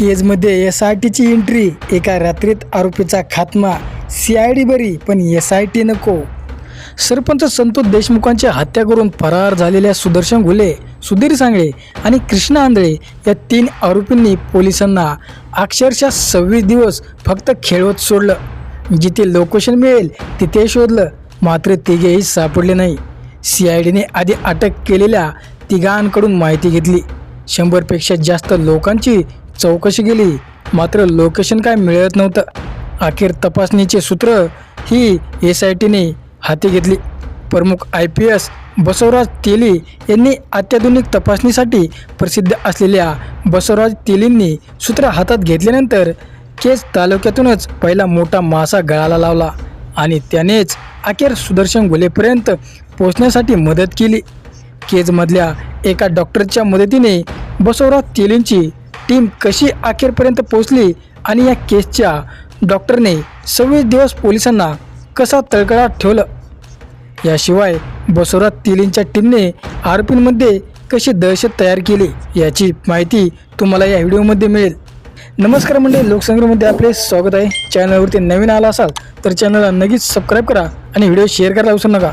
केजमध्ये S I टीची entry एका रात्रीत आरोपीचा खात्मा सी आय डी बरी पण एस आय टी नको. सरपंच संतोष देशमुखांची हत्या करून फरार झालेल्या सुदर्शन घुले सुधीर सांगळे आणि कृष्णा आंधळे या तीन आरोपींनी पोलिसांना अक्षरशः सव्वीस दिवस फक्त खेळवत सोडलं. जिथे लोकेशन मिळेल तिथे शोधलं. मात्र तिघेही सापडले नाही. सी आय डीने आधी अटक केलेल्या तिघांकडून माहिती घेतली. शंभरपेक्षा जास्त लोकांची चौकशी केली मात्र लोकेशन काय मिळत नव्हतं. अखेर तपासणीचे सूत्र ही एस आय टीने हाती घेतली. प्रमुख I P S Basavaraj Teli यांनी अत्याधुनिक तपासणीसाठी प्रसिद्ध असलेल्या बसवराज तेलींनी सूत्र हातात घेतल्यानंतर केस तालुक्यातूनच पहिला मोठा मासा गळाला लावला आणि त्यानेच अखेर सुदर्शन गुलेपर्यंत पोचण्यासाठी मदत केली. केजमधल्या एका डॉक्टरच्या मदतीने बसवराज तेलींची टीम कशी अखेरपर्यंत पोहोचली आणि या केसच्या डॉक्टरने सव्वीस दिवस पोलिसांना कसा तळकळात ठेवलं? याशिवाय बसवराज तेलींच्या टीमने आरोपींमध्ये कशी दहशत तयार केली याची माहिती तुम्हाला या व्हिडिओमध्ये मिळेल. नमस्कार मंडळी लोकसंग्रहमध्ये आपले स्वागत आहे. चॅनलवरती नवीन आला असाल तर चॅनलला नक्कीच सबस्क्राईब करा आणि व्हिडिओ शेअर करायला विसरू नका.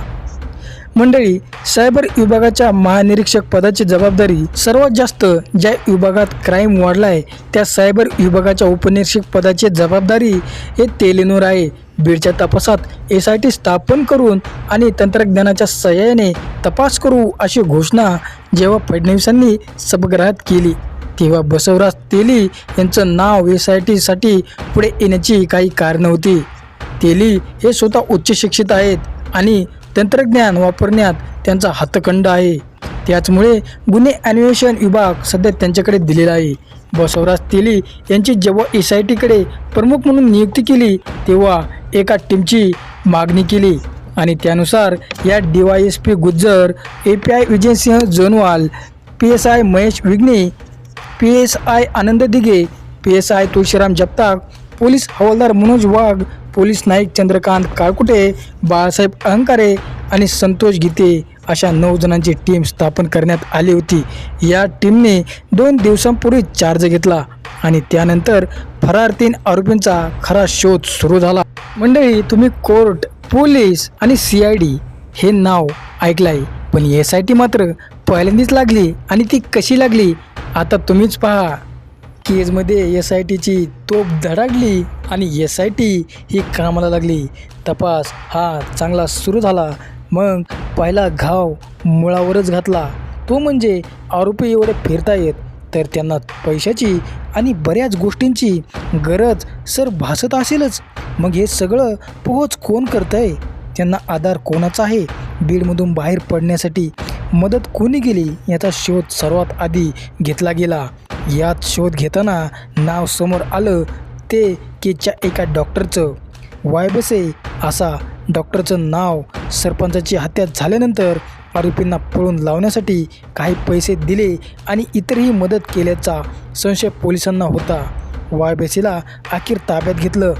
मंडळी सायबर विभागाच्या महानिरीक्षक पदाची जबाबदारी सर्वात जास्त ज्या विभागात क्राईम वाढला आहे त्या सायबर विभागाच्या उपनिरीक्षक पदाची जबाबदारी हे तेलेनूर आहे. बीडच्या तपासात एस आय टी स्थापन करून आणि तंत्रज्ञानाच्या सहाय्याने तपास करू अशी घोषणा जेव्हा फडणवीसांनी सभागृहात केली तेव्हा बसवराज तेली यांचं नाव एस आय टीसाठी पुढे येण्याची काही कारणं होती. तेली हे स्वतः उच्च शिक्षित आहेत आणि तंत्रज्ञान वापरण्यात त्यांचा हातखंड आहे. त्याचमुळे गुन्हे अन्वेषण विभाग सध्या त्यांच्याकडे दिलेला आहे. बसवराज तेली यांची जेव्हा एस आय टीकडे प्रमुख म्हणून नियुक्ती केली तेव्हा एका टीमची मागणी केली. आणि त्यानुसार या D Y S P Gujjar A P I Vijaysinh Jonwal P S I Mahesh Vighne P S I Anand Dighe P S I Tulshiram Jagtap police हवालदार मनोज वाघ पोलीस नाईक चंद्रकांत काळकुटे बाळासाहेब अहंकारे आणि संतोष गीते अशा नऊ जणांची टीम स्थापन करण्यात आली होती. या टीमने दोन दिवसांपूर्वी चार्ज घेतला आणि त्यानंतर फरार तीन आरोपींचा खरा शोध सुरू झाला. मंडळी तुम्ही कोर्ट पोलीस आणि सी आय डी हे नाव ऐकलं आहे पण एस आय टी मात्र पहिल्यांदीच लागली आणि ती कशी लागली आता तुम्हीच पहा. केजमध्ये एस आय टीची तोप धडाडली आणि एस आय टी ही कामाला लागली. तपास हा चांगला सुरू झाला. मग पहिला घाव मुळावरच घातला. तो म्हणजे आरोपी एवढे फिरतायत तर त्यांना पैशाची आणि बऱ्याच गोष्टींची गरज सर भासत असेलच. मग हे सगळं पोहोच कोण करतंय? त्यांना आधार कोणाचा आहे? बीडमधून बाहेर पडण्यासाठी मदत कोणी केली? याचा शोध सर्वात आधी घेतला गेला. यात शोध घेताना नाव समोर आलं ते केच्या एका डॉक्टरचं. वायबसे असा डॉक्टरचं नाव सरपंचाची हत्या झाल्यानंतर आरोपींना पळून लावण्यासाठी काही पैसे दिले आणि इतरही मदत केल्याचा संशय पोलिसांना होता. वायबसेला अखेर ताब्यात घेतलं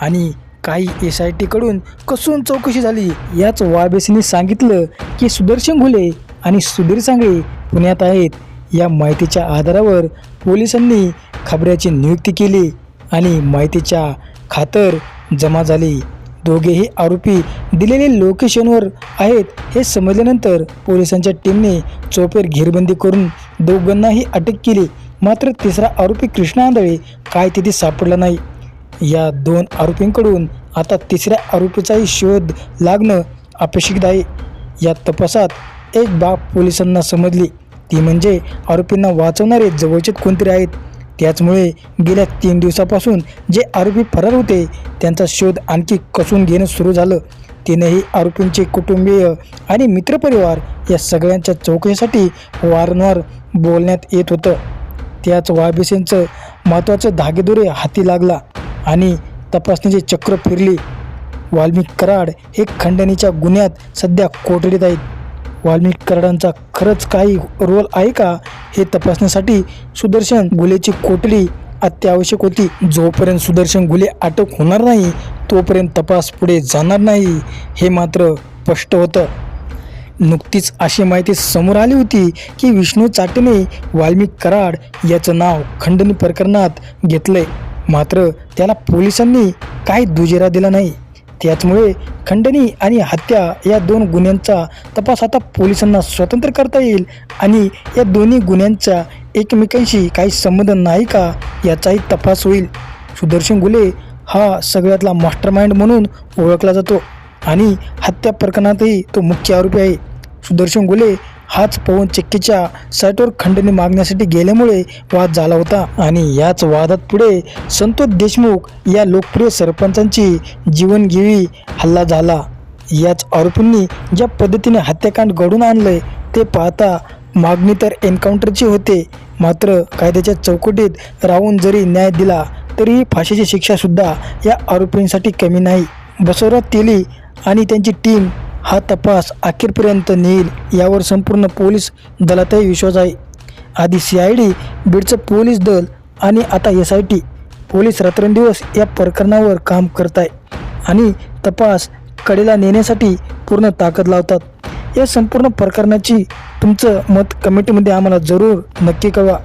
आणि काही एस आय टीकडून कसून चौकशी झाली याच वायबेसीने सांगितलं की सुदर्शन घुले आणि सुधीर सांगळे पुण्यात आहेत. या माहितीच्या आधारावर पोलिसांनी खबऱ्याची नियुक्ती केली आणि माहितीच्या खातर जमा झाली. दोघेही आरोपी दिलेले लोकेशनवर आहेत हे समजल्यानंतर पोलिसांच्या टीमने चोपेर घेरबंदी करून दोघांनाही अटक केली. मात्र तिसरा आरोपी कृष्णा आंधळे काय तिथे सापडला नाही. या दोन आरोपींकडून आता तिसऱ्या आरोपीचाही शोध लागणं अपेक्षित आहे. या तपासात एक बाब पोलिसांना समजली. ती म्हणजे आरोपींना वाचवणारे जवळचे कोणतरी आहेत. त्याचमुळे गेल्या तीन दिवसापासून जे आरोपी फरार होते त्यांचा शोध आणखी कसून घेणं सुरू झालं. तिनेही आरोपींचे कुटुंबीय आणि मित्रपरिवार या सगळ्यांच्या चौकशीसाठी वारंवार बोलण्यात येत होतं. त्याच वायबीसेंचं महत्त्वाचं धागेदोरे हाती लागला आणि तपासणीचे चक्र फिरली. वाल्मिक कराड हे खंडणीच्या गुन्ह्यात सध्या कोठडीत आहेत. वाल्मिक कराडांचा खरंच काही रोल आहे का हे तपासण्यासाठी सुदर्शन गुलेची कोठडी अत्यावश्यक होती. जोपर्यंत सुदर्शन गुले अटक होणार नाही तोपर्यंत तपास पुढे जाणार नाही हे मात्र स्पष्ट होतं. नुकतीच अशी माहिती समोर आली होती की विष्णू चाटणे वाल्मिक कराड याचं नाव खंडणी प्रकरणात घेतलंय. मात्र त्याला पोलिसांनी काही दुजेरा दिला नाही. त्याचमुळे खंडणी आणि हत्या या दोन गुन्ह्यांचा तपास आता पोलिसांना स्वतंत्र करता येईल आणि या दोन्ही गुन्ह्यांचा एकमेकांशी काही संबंध नाही का याचाही तपास होईल. सुदर्शन गुले हा सगळ्यातला मास्टरमाइंड म्हणून ओळखला जातो आणि हत्या प्रकरणातही तो मुख्य आरोपी आहे. सुदर्शन गुले हाच पवन चक्कीच्या साईटवर खंडणी मागण्यासाठी गेल्यामुळे वाद झाला होता. आणि याच वादात पुढे संतोष देशमुख या लोकप्रिय सरपंचांची जीवनगिरी हल्ला झाला. याच आरोपींनी ज्या पद्धतीने हत्याकांड घडून आणलंय ते पाहता मागणी तर एन्काउंटरची होते. मात्र कायद्याच्या चौकटीत राहून जरी न्याय दिला तरीही फाशीची शिक्षासुद्धा या आरोपींसाठी कमी नाही. बसवराज तेली आणि त्यांची टीम हा तपास अखेरपर्यंत नेईल यावर संपूर्ण पोलीस दलातही विश्वास आहे. आधी सी आय डी बीडचं पोलीस दल आणि आता एस आय टी पोलीस रात्रंदिवस या प्रकरणावर काम करत आहे आणि तपास कडेला नेण्यासाठी पूर्ण ताकद लावतात. या संपूर्ण प्रकरणाची तुमचं मत कमेंटमध्ये आम्हाला जरूर नक्की कळवा.